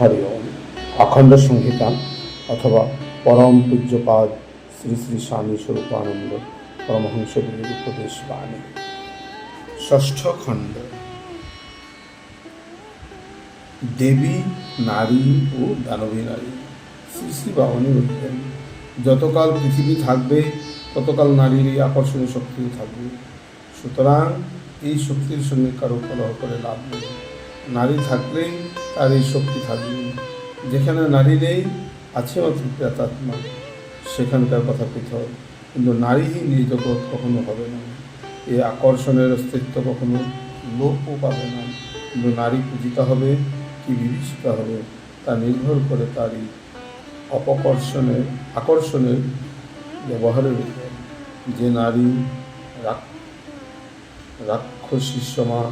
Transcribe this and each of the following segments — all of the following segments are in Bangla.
হরি ওম অখণ্ড সংহিতা অথবা পরম পূজ্যপাদ শ্রী শ্রী স্বামী স্বরূপানন্দ পরমহংসগুলির উপদেশ বাণী। ষষ্ঠ খণ্ড। দেবী, নারী ও দানবী নারী শ্রী শ্রী বাবানী বলতেন, যতকাল পৃথিবী থাকবে, ততকাল নারীর এই আকর্ষণীয় শক্তিও থাকবে। সুতরাং এই শক্তির সঙ্গে কারও কলহ করে লাভ নেই। নারী থাকলেই তার এই শক্তি থাকবে। যেখানে নারী নেই, আছে মাত্র প্রেতাত্মা সেখানকার কথা পৃথক। কিন্তু নারীহীন এই জগৎ কখনো হবে না। এই আকর্ষণের অস্তিত্ব কখনো লোপও পাবে না। কিন্তু নারী পূজিতা হবে কি বিভীষিকা হবে, তা নির্ভর করে তারই অপকর্ষণের, আকর্ষণের ব্যবহারের উপর। যে নারী রাক- রাক্ষসী সমা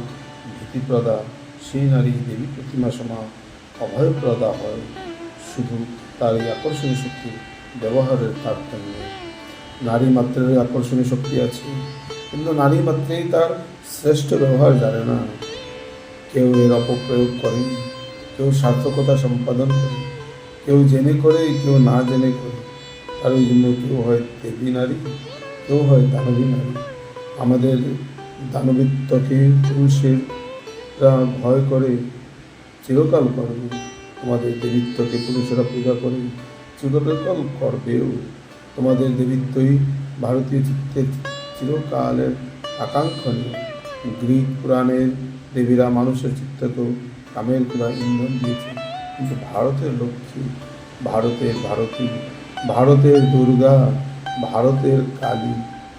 ভীতিপ্রদা সেই নারী দেবী প্রতিমা সমা অভয়প্রদা হয়। শুধু তার এই আকর্ষণীয় শক্তি ব্যবহারের তারতম্য। নারী মাত্রের আকর্ষণীয় শক্তি আছে। কিন্তু নারী মাত্রেই তার শ্রেষ্ঠ ব্যবহার জানে না। কেউ এর অপপ্রয়োগ করে, কেউ সার্থকতা সম্পাদন করে, কেউ জেনে করে, কেউ না জেনে করে। তার ওই জন্য কেউ হয় দেবী নারী, কেউ হয় দানবী নারী। আমাদের দানবিত্বকে পুরুষের ভয় করে চিরকাল করবে। তোমাদের দেবীত্বকে পুরুষেরা পূজা করে, চিরকাল করবেও। তোমাদের দেবীত্বই ভারতীয় চিত্তের চিরকালের আকাঙ্ক্ষণীয়। গ্রিক পুরাণের দেবীরা মানুষের চিত্তকেও কামের কুড়া ইন্ধন দিয়েছে কিন্তু ভারতের লক্ষ্মী, ভারতের ভারতী, ভারতের দুর্গা, ভারতের কালী,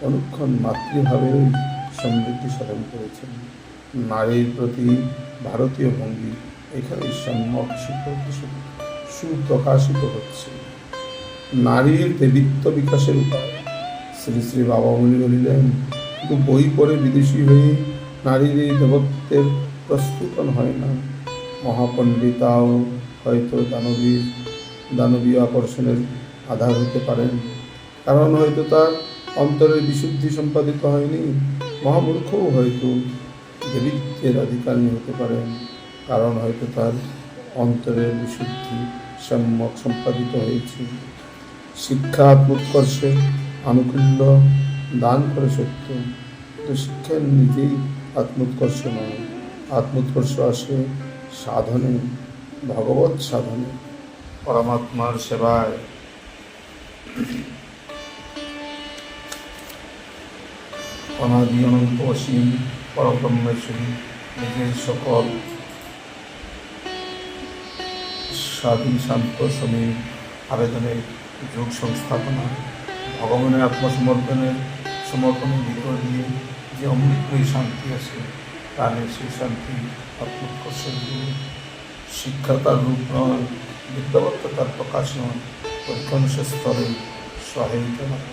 অনুক্ষণ মাতৃভাবেও সমৃদ্ধি সাধন করেছেন। নারীর প্রতি ভারতীয় ভঙ্গি এখানে সম্যক সুপ্রকাশিত হচ্ছে। নারীর দেবিত্ব বিকাশের উপায়। শ্রী শ্রী বাবা বাবামণি বলিলেন, কিন্তু বই পড়ে বিদেশি হয়ে নারীর এই দেবত্বের প্রস্ফুটন হয় না। মহাপণ্ডিতাও হয়তো দানবীর দানবীয় আকর্ষণের আধার হতে পারেন। কারণ হয়তো তার অন্তরের বিশুদ্ধি সম্পাদিত হয়নি। মহামূর্খও হয়তো দেবীত্বের অধিকারী হতে পারেন কারণ হয়তো তার অন্তরের বিশুদ্ধি সম্যক সম্পাদিত হয়েছে। শিক্ষা আত্মোৎকর্ষে আনুকূল্য দান করে সত্য। তো শিক্ষা নিজেই আত্মোৎকর্ষ নয়। আত্মোৎকর্ষ আসে সাধনে ভগবত সাধনে। পরমাত্মার সেবায়। অনাদি অনন্ত অসীম পরব্রহ্মেশ্বরী নিজের সকল স্বাধীন শান্ত সমীর আবেদনের যোগ সংস্থাপনা, ভগবানের আত্মসমর্পণের সমর্পণের ভিতর দিয়ে যে অমৃতময়ী শান্তি আছে প্রাণের সেই শান্তি আত্মোৎকর্ষের রূপ শিক্ষা তার রূপ নয়, বিদ্যাবত্তা তার প্রকাশ নয়, অধ্যংশ স্তরে সহায়িকা মাত্র।